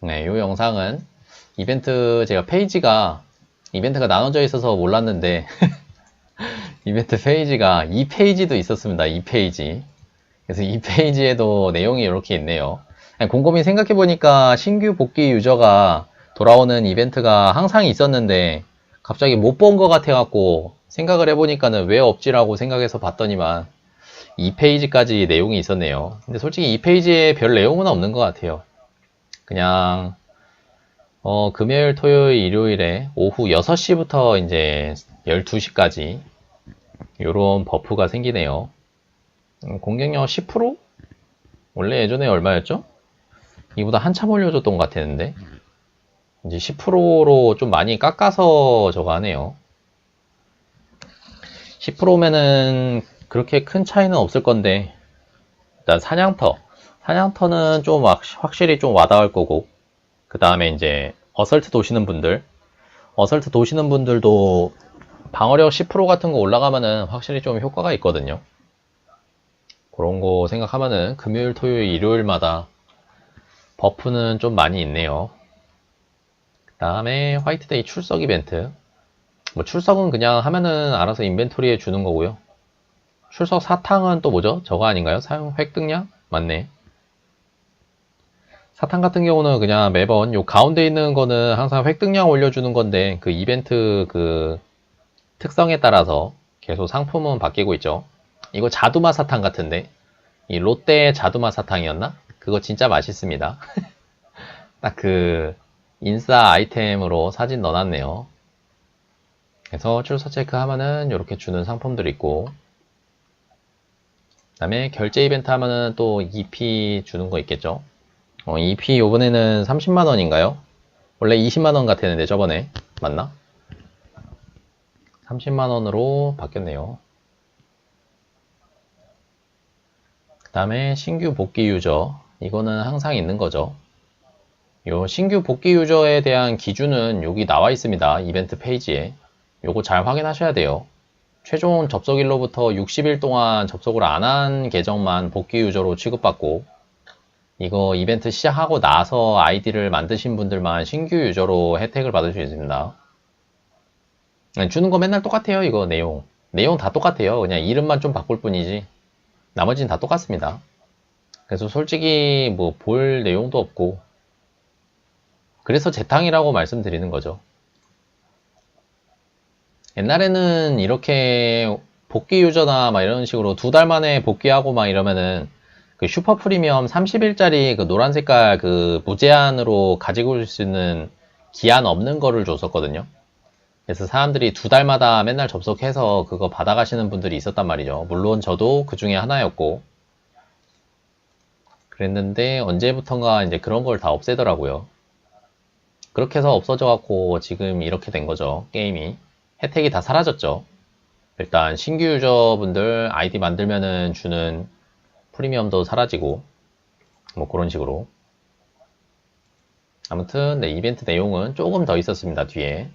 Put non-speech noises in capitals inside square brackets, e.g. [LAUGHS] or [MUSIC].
네, 이 영상은 이벤트 제가 페이지가 이벤트가 나눠져 있어서 몰랐는데 [LAUGHS] 이벤트 페이지가 2페이지도 있었습니다. 2페이지. 그래서 2페이지에도 내용이 이렇게 있네요. 곰곰이 생각해보니까 신규 복귀 유저가 돌아오는 이벤트가 항상 있었는데 갑자기 못 본 것 같아갖고 생각을 해보니까는 왜 없지라고 생각해서 봤더니만 2페이지까지 내용이 있었네요. 근데 솔직히 2페이지에 별 내용은 없는 것 같아요. 그냥 어, 금요일, 토요일, 일요일에 오후 6시부터 이제 12시까지 요런 버프가 생기네요. 음, 공격력 10%? 원래 예전에 얼마였죠? 이보다 한참 올려줬던 것 같았는데 이제 10%로 좀 많이 깎아서 저거 하네요. 10%면은 그렇게 큰 차이는 없을 건데 일단 사냥터 사냥터는 좀 확- 확실히 좀 와닿을 거고 그 다음에 이제 어설트 도시는 분들 어설트 도시는 분들도 방어력 10% 같은 거 올라가면은 확실히 좀 효과가 있거든요 그런 거 생각하면은 금요일 토요일 일요일마다 버프는 좀 많이 있네요 그 다음에 화이트데이 출석 이벤트 뭐 출석은 그냥 하면은 알아서 인벤토리에 주는 거고요 출석 사탕은 또 뭐죠? 저거 아닌가요? 사용 획득량? 맞네. 사탕 같은 경우는 그냥 매번 요 가운데 있는 거는 항상 획득량 올려주는 건데 그 이벤트 그 특성에 따라서 계속 상품은 바뀌고 있죠. 이거 자두마 사탕 같은데 이 롯데 자두마 사탕이었나? 그거 진짜 맛있습니다. [LAUGHS] 딱 그 인싸 아이템으로 사진 넣어놨네요. 그래서 출석 체크하면은 이렇게 주는 상품들 있고 그 다음에 결제 이벤트 하면은 또 EP 주는 거 있겠죠. 어, EP 요번에는 30만원인가요? 원래 20만원 같았는데 저번에. 맞나? 30만원으로 바뀌었네요. 그 다음에 신규 복귀 유저. 이거는 항상 있는 거죠. 요 신규 복귀 유저에 대한 기준은 여기 나와 있습니다. 이벤트 페이지에. 요거 잘 확인하셔야 돼요. 최종 접속일로부터 60일 동안 접속을 안 한 계정만 복귀 유저로 취급받고 이거 이벤트 시작하고 나서 아이디를 만드신 분들만 신규 유저로 혜택을 받을 수 있습니다. 네, 주는 거 맨날 똑같아요 이거 내용 내용 다 똑같아요 그냥 이름만 좀 바꿀 뿐이지 나머지는 다 똑같습니다. 그래서 솔직히 뭐 볼 내용도 없고 그래서 재탕이라고 말씀드리는 거죠. 옛날에는 이렇게 복귀 유저나 막 이런 식으로 두 달 만에 복귀하고 막 이러면은 그 슈퍼 프리미엄 30일짜리 그 노란 색깔 그 무제한으로 가지고 올 수 있는 기한 없는 거를 줬었거든요. 그래서 사람들이 두 달마다 맨날 접속해서 그거 받아가시는 분들이 있었단 말이죠. 물론 저도 그 중에 하나였고. 그랬는데 언제부턴가 이제 그런 걸 다 없애더라고요. 그렇게 해서 없어져 갖고 지금 이렇게 된 거죠. 게임이. 혜택이 다 사라졌죠. 일단 신규 유저분들 아이디 만들면은 주는 프리미엄도 사라지고 뭐 그런 식으로. 아무튼 네, 이벤트 내용은 조금 더 있었습니다 뒤에